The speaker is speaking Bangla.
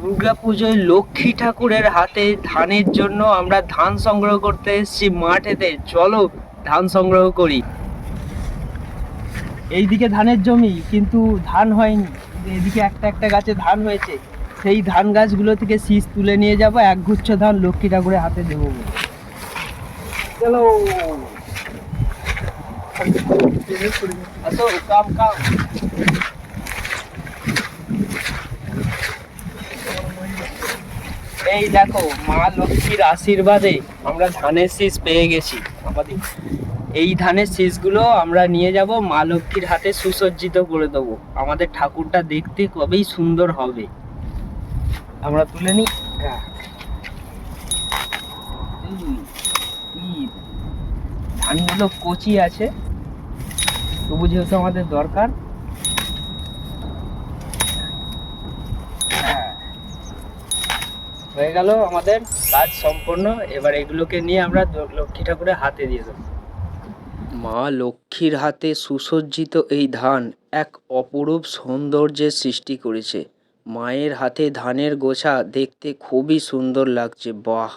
দুর্গা পুজোয় লক্ষ্মী ঠাকুরের হাতে ধানের জন্য আমরা ধান সংগ্রহ করতে এসেছি মাঠেতে। চলো ধান সংগ্রহ করি। এইদিকে ধানের জমি, কিন্তু ধান হয়নি। এদিকে একটা একটা গাছে ধান হয়েছে। সেই ধান গাছগুলো থেকে শীষ তুলে নিয়ে যাব, একগুচ্ছ ধান লক্ষ্মী ঠাকুরের হাতে দেবো। চলো। আসো, কাম কাম। এই দেখো, মা লক্ষ্মীর আশীর্বাদে আমরা ধানের শীষ পেয়ে গেছি। আমাদের এই ধানের শীষগুলো আমরা নিয়ে যাব, মা লক্ষ্মীর হাতে সুসজ্জিত করে দেবো। আমাদের ঠাকুরটা দেখতে কবেই সুন্দর হবে। আমরা তুলে নিই। হ্যাঁ। ধানগুলো কচি আছে। তবু যেহেতু আমাদের দরকার হয়ে গেল আমাদের কাজ সম্পূর্ণ। এবার এগুলোকে নিয়ে আমরা লক্ষ্মী ঠাকুরের হাতে দিয়ে দেবো। মা লক্ষ্মীর হাতে সুসজ্জিত এই ধান এক অপরূপ সৌন্দর্যের সৃষ্টি করেছে। মায়ের হাতে ধানের গোছা দেখতে খুবই সুন্দর লাগছে। বাহ!